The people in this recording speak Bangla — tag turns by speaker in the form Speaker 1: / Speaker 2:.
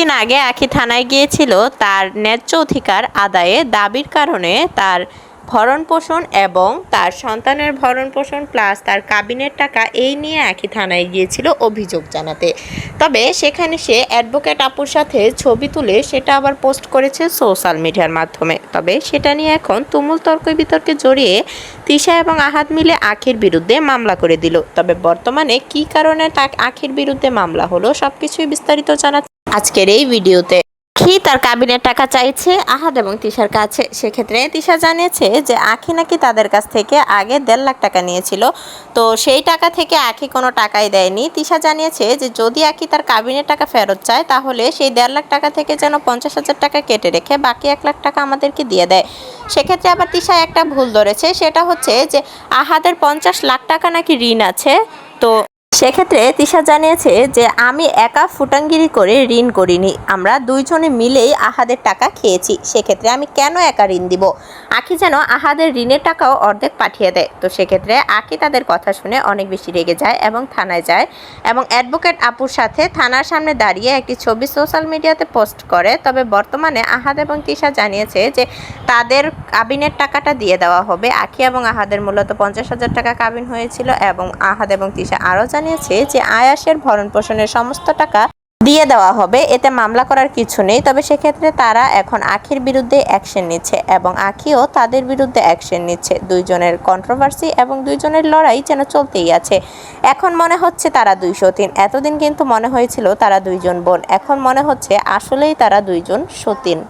Speaker 1: কিছুদিন আগে আখি থানায় গিয়েছিল তার ন্যায্য অধিকার আদায়ে দাবির কারণে তার ভরণ পোষণ এবং তার সন্তানের ভরণ পোষণ প্লাস তার কাবিনের টাকা এই নিয়ে আখি থানায় গিয়েছিল অভিযোগ জানাতে। তবে সেখানে সে অ্যাডভোকেট আপুর সাথে ছবি তুলে সেটা আবার পোস্ট করেছে সোশ্যাল মিডিয়ার মাধ্যমে। তবে সেটা নিয়ে এখন তুমুল তর্ক বিতর্কে জড়িয়ে তিশা এবং আহাত মিলে আখির বিরুদ্ধে মামলা করে দিল। তবে বর্তমানে কী কারণে আখির বিরুদ্ধে মামলা হলো সব কিছুই বিস্তারিত জানা আজকের এই ভিডিওতে আখি তার কাবিনের টাকা চাইছে, আহাদ এবং তিশার কাছে। সেক্ষেত্রে তিশা জানিয়েছে যে আখি নাকি তাদের কাছ থেকে আগে দেড় লাখ টাকা নিয়েছিল। তো সেই টাকা থেকে আখি কোনো টাকাই দেয়নি। তিশা জানিয়েছে যে যদি আখি তার কাবিনের টাকা ফেরত চায়, তাহলে সেই দেড় লাখ টাকা থেকে যেন পঞ্চাশ হাজার টাকা কেটে রেখে বাকি এক লাখ টাকা আমাদেরকে দিয়ে দেয়। সেক্ষেত্রে আবার তিশা একটা ভুল ধরেছে। সেটা হচ্ছে যে আহাদের পঞ্চাশ লাখ টাকা নাকি ঋণ আছে। তো সেক্ষেত্রে তিশা জানিয়েছে যে, আমি একা ফুটাঙ্গিরি করে ঋণ করিনি। আমরা দুইজনে মিলেই আহাদের টাকা খেয়েছি। সেক্ষেত্রে আমি কেন একা ঋণ দিব? আখি যেন আহাদের ঋণের টাকাও অর্ধেক পাঠিয়ে দেয়। তো সেক্ষেত্রে আখি তাদের কথা শুনে অনেক বেশি রেগে যায় এবং থানায় যায় এবং অ্যাডভোকেট আপুর সাথে থানার সামনে দাঁড়িয়ে একটি ছবি সোশ্যাল মিডিয়াতে পোস্ট করে। তবে বর্তমানে আহাদ এবং তিশা জানিয়েছে যে, তাদের কাবিনের টাকাটা দিয়ে দেওয়া হবে। আখি এবং আহাদের মূলত পঞ্চাশ হাজার টাকা কাবিন হয়েছিল এবং আহাদ এবং তিশা আরও জানিয়েছে যে আয়াসের ভরণ পোষণের সমস্ত টাকা দিয়ে দেওয়া হবে। এতে মামলা করার কিছু নেই, তবে সেক্ষেত্রে তারা এখন আখির বিরুদ্ধে অ্যাকশন নিচ্ছে এবং আখিও তাদের বিরুদ্ধে অ্যাকশন নিচ্ছে। দুইজনের কন্ট্রোভার্সি এবং দুইজনের লড়াই যেন চলতেই আছে। এখন মনে হচ্ছে তারা দুইশো তিন এতদিন কিন্তু মনে হয়েছিল তারা দুইজন বোন। এখন মনে হচ্ছে আসলেই তারা দুইজন সতীন।